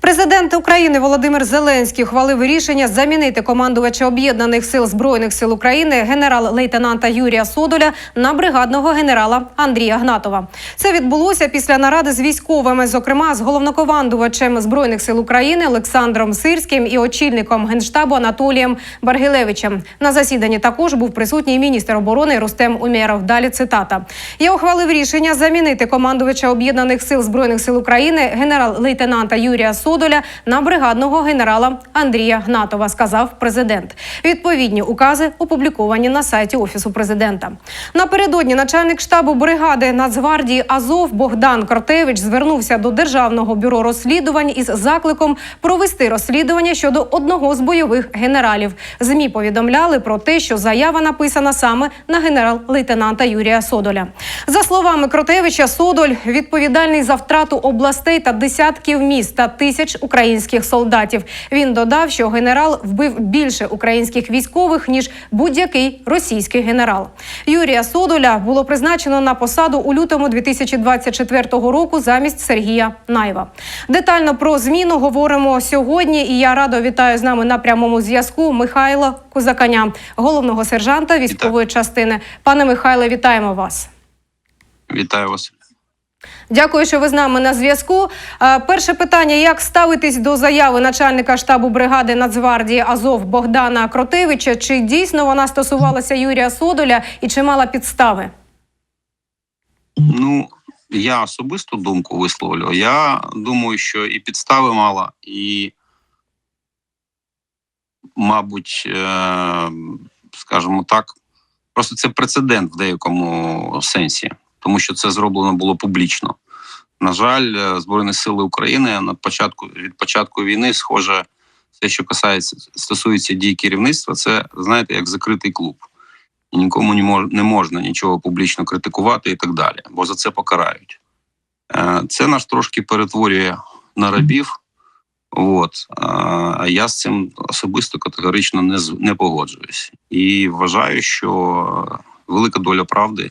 Президент України Володимир Зеленський ухвалив рішення замінити командувача об'єднаних сил збройних сил України генерал-лейтенанта Юрія Содоля на бригадного генерала Андрія Гнатова. Це відбулося після наради з військовими, зокрема з головнокомандувачем збройних сил України Олександром Сирським і очільником генштабу Анатолієм Баргілевичем. На засіданні також був присутній міністр оборони Рустем Умєров. Далі цитата: я ухвалив рішення замінити командувача об'єднаних сил збройних сил України генерал-лейтенанта Юрія Содоля на бригадного генерала Андрія Гнатова. Сказав президент. Відповідні укази опубліковані на сайті офісу президента. Напередодні начальник штабу бригади Нацгвардії Азов Богдан Кортевич звернувся до державного бюро розслідувань із закликом провести розслідування щодо одного з бойових генералів. Змі повідомляли про те, що заява написана саме на генерал-лейтенанта Юрія Содоля. За словами Кротевича, Содоль відповідальний за втрату областей та десятків міст та тисяч українських солдатів. Він додав, що генерал вбив більше українських військових ніж будь-який російський генерал. Юрія Содоля було призначено на посаду у лютому 2024 року замість Сергія Найва. Детально про зміну говоримо сьогодні. І я радо вітаю з нами на прямому зв'язку Михайла Кузаканя, головного сержанта військової частини. Пане Михайле, вітаємо вас. Вітаю вас. Дякую, що ви з нами на зв'язку. Е, Перше питання: як ставитись до заяви начальника штабу бригади Нацгвардії Азов Богдана Кротевича? Чи дійсно вона стосувалася Юрія Содоля і чи мала підстави? Ну, я особисту думку висловлю. Я думаю, що і підстави мала, і, мабуть, е, скажімо так, просто це прецедент в деякому сенсі, тому що це зроблено було публічно. На жаль, е, Збройні Сили України на початку від початку війни, схоже, все, що касається стосується дій керівництва, це знаєте, як закритий клуб. І нікому не мож, не можна нічого публічно критикувати і так далі, бо за це покарають. Е, Це нас трошки перетворює на рабів. От а я з цим особисто категорично не не погоджуюсь і вважаю, що велика доля правди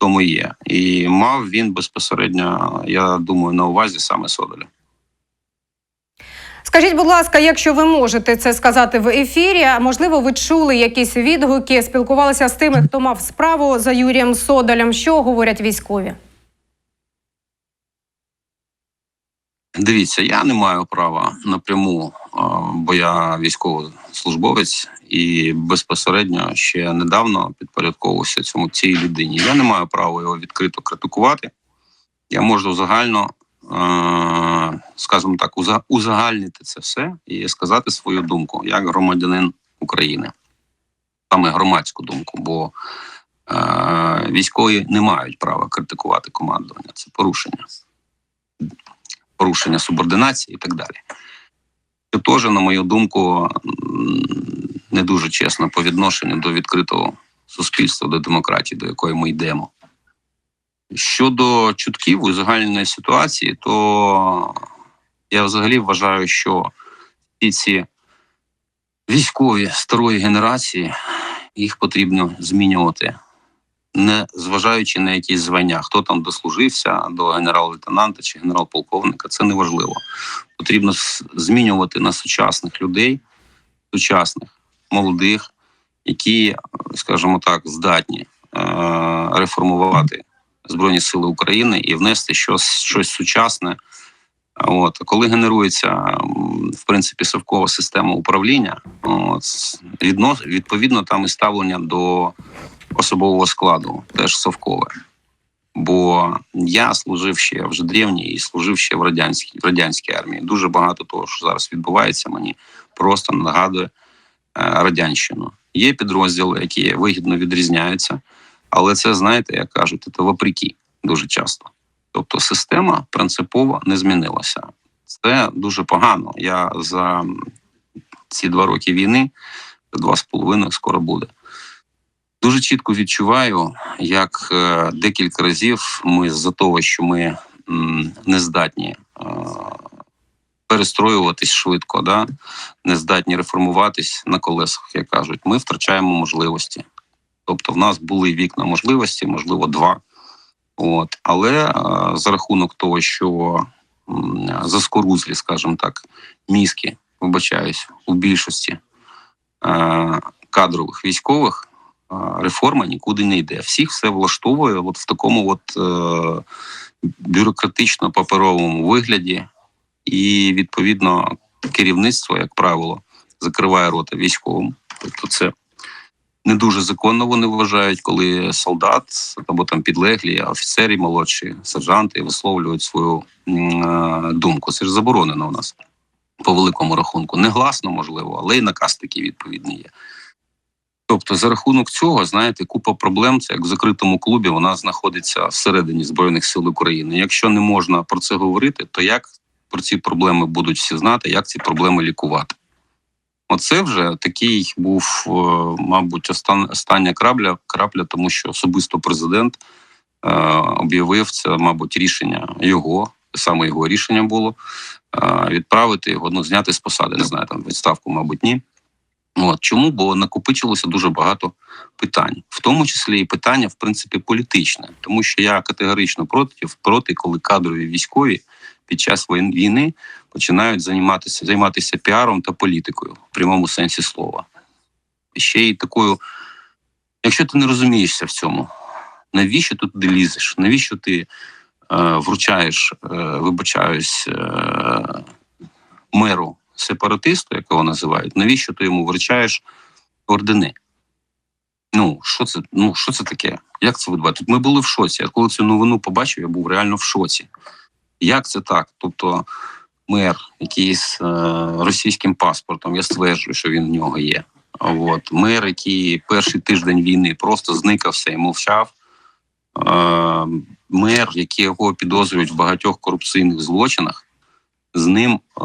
тому є. І мав він безпосередньо, я думаю, на увазі саме Содоля. Скажіть, будь ласка, якщо ви можете це сказати в ефірі, можливо, ви чули якісь відгуки, спілкувалися з тими, хто мав справу за Юрієм Содолем. Що говорять військові? Дивіться, я не маю права напряму, бо я військовослужбовець і безпосередньо ще недавно підпорядковувався цьому цій людині. Я не маю права його відкрито критикувати. Я можу загально, е, скажімо так, уза- узагальнити це все і сказати свою думку як громадянин України, саме громадську думку, бо е, військові не мають права критикувати командування. Це порушення порушення субординації і так далі. Це теж, на мою думку, не дуже чесно по відношенню до відкритого суспільства, до демократії, до якої ми йдемо. Щодо чутків узагальненої ситуації, то я взагалі вважаю, що всі ці військові старої генерації їх потрібно змінювати не зважаючи на якісь звання, хто там дослужився до генерал-лейтенанта чи генерал-полковника, це не важливо. Потрібно змінювати на сучасних людей, сучасних, молодих, які, скажімо так, здатні е- реформувати Збройні Сили України і внести щось, щось сучасне. От коли генерується в принципі совкова система управління, от, відно, відповідно там і ставлення до особового складу, теж совкове. Бо я служив ще вже древній і служив ще в радянській в радянській армії. Дуже багато того, що зараз відбувається, мені просто нагадує е, радянщину. Є підрозділи, які вигідно відрізняються, але це знаєте, як кажуть, це вопреки дуже часто. Тобто система принципово не змінилася. Це дуже погано. Я за ці два роки війни, два з половиною скоро буде. Дуже чітко відчуваю, як е, декілька разів ми з-за того, що ми не здатні е, перестроюватись швидко, да? не здатні реформуватись на колесах, як кажуть, ми втрачаємо можливості. Тобто, в нас були вікна можливості, можливо, два. От, але е, за рахунок того, що заскорузлі, скажімо так, мізки, вибачаюсь, у більшості кадрових військових реформа нікуди не йде. Всіх все влаштовує от в такому от е, бюрократично-паперовому вигляді, і відповідно керівництво, як правило, закриває рота військовим. Тобто, це не дуже законно вони вважають, коли солдат або там підлеглі, офіцери молодші, сержанти висловлюють свою е, думку. Це ж заборонено у нас по великому рахунку. Негласно, можливо, але і наказ такий відповідний є. Тобто, за рахунок цього, знаєте, купа проблем, це як в закритому клубі, вона знаходиться всередині Збройних сил України. Якщо не можна про це говорити, то як про ці проблеми будуть всі знати, як ці проблеми лікувати? Оце вже такий був, е, мабуть, остан- остання крапля, крапля, тому що особисто президент е, об'явив це, мабуть, рішення його, саме його рішення було е, відправити його, ну, зняти з посади. Не знаю, там відставку, мабуть, ні. От чому? Бо накопичилося дуже багато питань, в тому числі і питання, в принципі, політичне, тому що я категорично проти, проти, коли кадрові військові під час війни починають займатися займатися піаром та політикою в прямому сенсі слова. Ще й такою, якщо ти не розумієшся в цьому, навіщо ти туди лізеш? Навіщо ти е, вручаєш, е, вибачаюсь, е, меру сепаратисту, якого називають, навіщо ти йому вручаєш ордени? Ну, що це, ну, що це таке? Як це відбувається? Ми були в шоці. Я коли цю новину побачив, я був реально в шоці. Як це так? Тобто мер, який з е, російським паспортом, я стверджую, що він в нього є. От мер, який перший тиждень війни просто зникався і мовчав. Е, мер, який його підозрюють в багатьох корупційних злочинах, з ним е,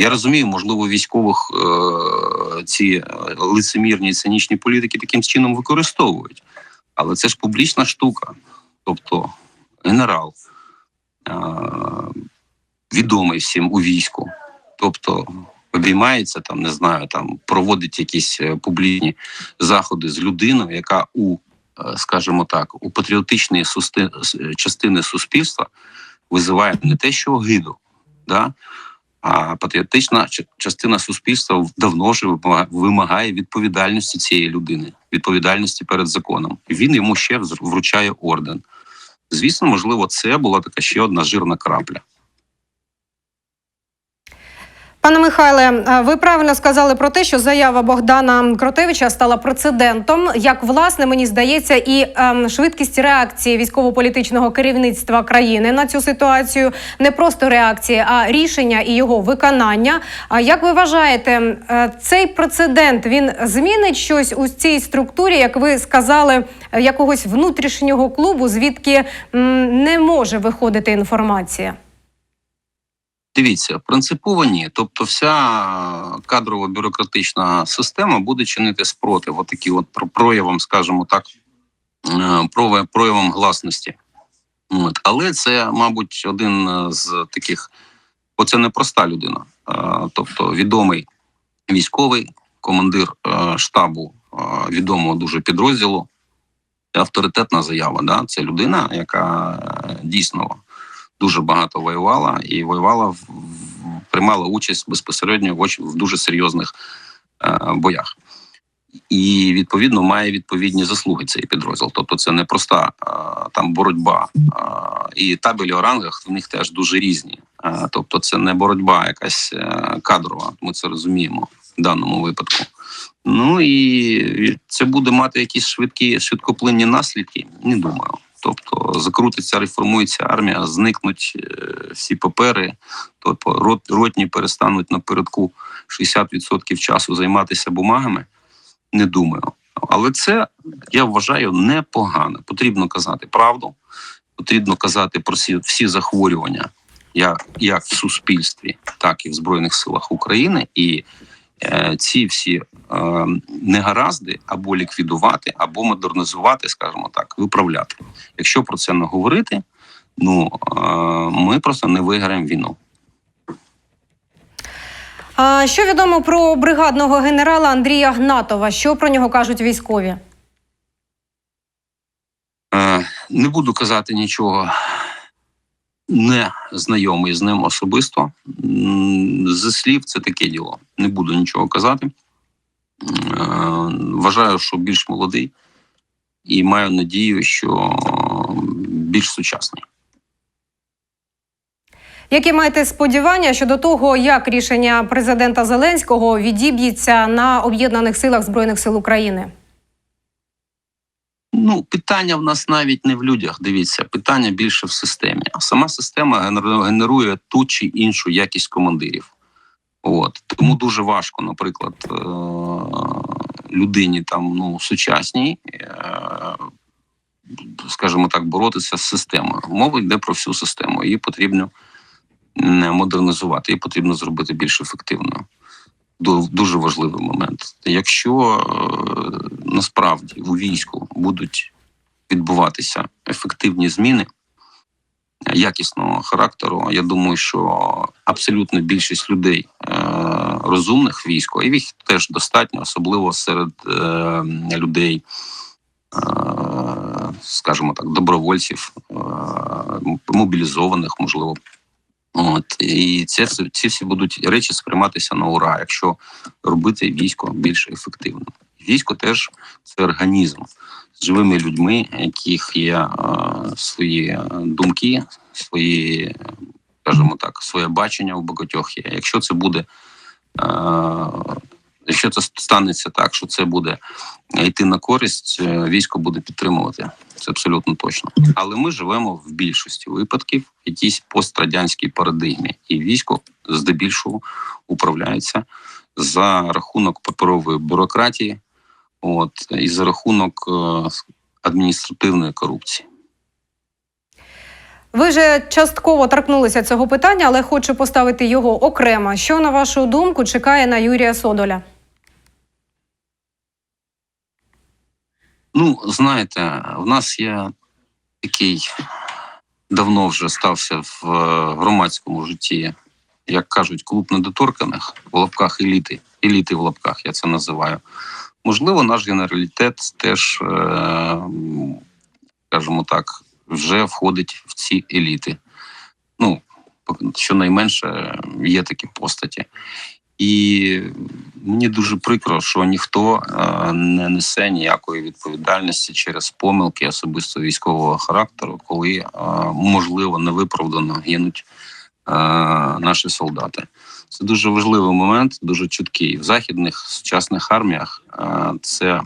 я розумію, можливо, військових е, ці лицемірні і цинічні політики таким чином використовують. Але це ж публічна штука. Тобто генерал, е, відомий всім у війську, тобто обіймається там, не знаю, там проводить якісь е, публічні заходи з людиною, яка у, е, скажімо так, у патріотичної частини суспільства визиває не те, що огиду, да? а патріотична частина суспільства давно вже вимага- вимагає відповідальності цієї людини, відповідальності перед законом. Він йому ще вручає орден. Звісно, можливо, це була така ще одна жирна крапля. Пане Михайле, е, ви правильно сказали про те, що заява Богдана Кротевича стала прецедентом. Як власне мені здається, і ем, швидкість реакції військово-політичного керівництва країни на цю ситуацію не просто реакції, а рішення і його виконання. А як ви вважаєте, е, цей прецедент він змінить щось у цій структурі, як ви сказали, е, якогось внутрішнього клубу, звідки м, не може виходити інформація? Дивіться, принципово ні. Тобто, вся кадрова бюрократична система буде чинити спротив, отакі от про- проявам, скажімо так, е, проявам гласності. От. Але це, мабуть, один з таких, бо це не проста людина, Е, тобто відомий військовий командир е, штабу відомого дуже підрозділу. Авторитетна заява. Да? Це людина, яка дійсно дуже багато воювала і воювала в, приймала участь безпосередньо в, дуже серйозних е, боях. І відповідно має відповідні заслуги цей підрозділ. Тобто, це не проста е, там боротьба. Е, і табелі у рангах в них теж дуже різні. Тобто, це не боротьба якась кадрова. Ми це розуміємо в даному випадку. Ну і це буде мати якісь швидкі швидкоплинні наслідки. Не думаю. Тобто закрутиться, реформується армія, зникнуть е, всі папери, тобто рот, ротні перестануть напередку 60% часу займатися бумагами. Не думаю. Але це я вважаю непогано. Потрібно казати правду, потрібно казати про всі, захворювання, як, як в суспільстві, так і в Збройних силах України. І ці всі е, негаразди або ліквідувати, або модернізувати, скажімо так, виправляти. Якщо про це не говорити, ну е, ми просто не виграємо війну. Що відомо про бригадного генерала Андрія Гнатова? Що про нього кажуть військові? Е, не буду казати нічого не знайомий з ним особисто. Зі слів це таке діло. Не буду нічого казати. Е, Вважаю, що більш молодий, і маю надію, що більш сучасний. Які маєте сподівання щодо того, як рішення президента Зеленського відіб'ється на об'єднаних силах збройних сил України? Ну, питання в нас навіть не в людях. Дивіться, питання більше в системі. А сама система генер- генерує ту чи іншу якість командирів. От тому дуже важко, наприклад, е- людині там ну сучасній, е- скажімо так, боротися з системою. Мова йде про всю систему. Її потрібно модернізувати, її потрібно зробити більш ефективною. Ду- Дуже важливий момент. Якщо е, насправді у війську будуть відбуватися ефективні зміни якісного характеру, я думаю, що абсолютно більшість людей е, розумних в війську, і їх теж достатньо, особливо серед е, людей, скажімо так, добровольців, мобілізованих, можливо. От і це ці всі будуть речі сприйматися на ура, якщо робити військо більш ефективним. Військо теж це організм з живими людьми, яких є е, свої думки, свої, скажімо так, своє бачення у багатьох є. Якщо це буде, е, якщо це станеться так, що це буде йти на користь, е, військо буде підтримувати. Це абсолютно точно. Але ми живемо в більшості випадків в якійсь пострадянській парадигмі, і військо здебільшого управляється за рахунок паперової бюрократії, от і за рахунок е, адміністративної корупції. Ви вже частково торкнулися цього питання, але хочу поставити його окремо. Що на вашу думку чекає на Юрія Содоля? Ну, знаєте, в нас є такий давно вже стався в е, громадському житті, як кажуть, клуб недоторканих в лапках еліти. Еліти в лапках, я це називаю. Можливо, наш генералітет теж, е, скажімо так, вже входить в ці еліти. Ну, щонайменше є такі постаті. І мені дуже прикро, що ніхто е, не несе ніякої відповідальності через помилки особисто військового характеру, коли е, можливо невиправдано гинуть е, наші солдати. Це дуже важливий момент, дуже чіткий. В західних сучасних арміях це,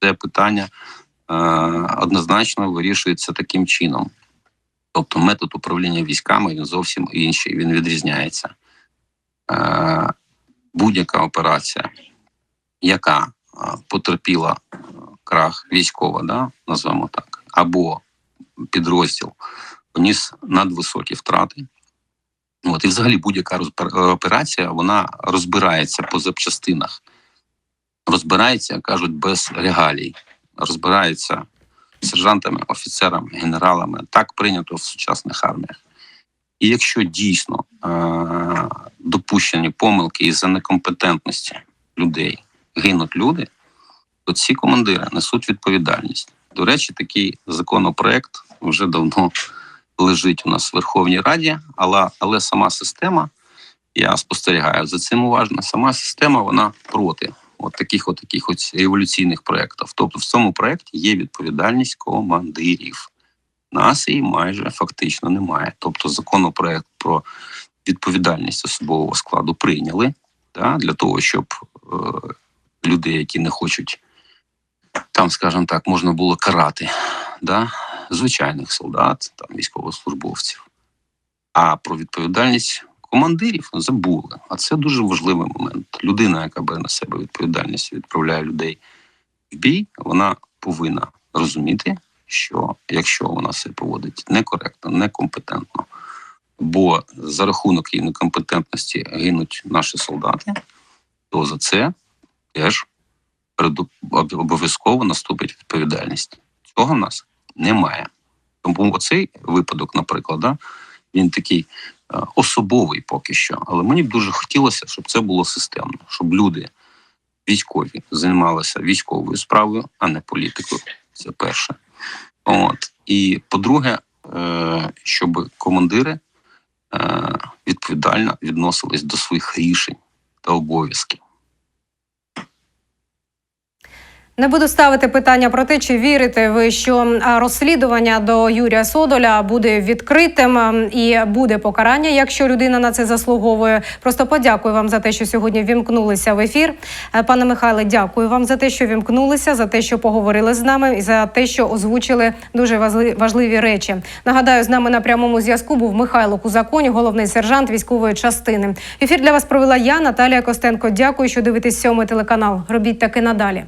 це питання однозначно вирішується таким чином. Тобто метод управління військами він зовсім інший, він відрізняється. Е, будь-яка операція, яка е, потерпіла е, крах військова, да, назвемо так, або підрозділ поніс надвисокі втрати. От, і взагалі будь-яка операція вона розбирається по запчастинах, розбирається, кажуть, без регалій, розбирається сержантами, офіцерами, генералами. Так прийнято в сучасних арміях. І якщо дійсно е- допущені помилки із-за некомпетентності людей гинуть люди, то ці командири несуть відповідальність. До речі, такий законопроект вже давно лежить у нас в Верховній Раді, але, але сама система, я спостерігаю за цим уважно, сама система вона проти от таких от таких от революційних проєктів. Тобто в цьому проєкті є відповідальність командирів. Нас її майже фактично немає. Тобто законопроект про відповідальність особового складу прийняли да, для того, щоб е, люди, які не хочуть, там, скажімо так, можна було карати да, звичайних солдат, там, військовослужбовців. А про відповідальність командирів забули. А це дуже важливий момент. Людина, яка бере на себе відповідальність, відправляє людей в бій, вона повинна розуміти, що якщо вона себе поводить некоректно, некомпетентно, бо за рахунок її некомпетентності гинуть наші солдати, то за це теж обов'язково наступить відповідальність. Цього в нас немає. Тому оцей випадок, наприклад, да, він такий е, особовий поки що. Але мені б дуже хотілося, щоб це було системно, щоб люди військові займалися військовою справою, а не політикою. Це перше. От і по-друге, е, щоб командири е, відповідально відносились до своїх рішень та обов'язків. Не буду ставити питання про те, чи вірите ви, що розслідування до Юрія Содоля буде відкритим і буде покарання, якщо людина на це заслуговує. Просто подякую вам за те, що сьогодні вімкнулися в ефір. Е, Пане Михайле, дякую вам за те, що вімкнулися, за те, що поговорили з нами, і за те, що озвучили дуже важли- важливі речі. Нагадаю, з нами на прямому зв'язку був Михайло Кузаконь, головний сержант військової частини. Ефір для вас провела я, Наталія Костенко. Дякую, що дивитесь сьомий телеканал. Робіть таки надалі.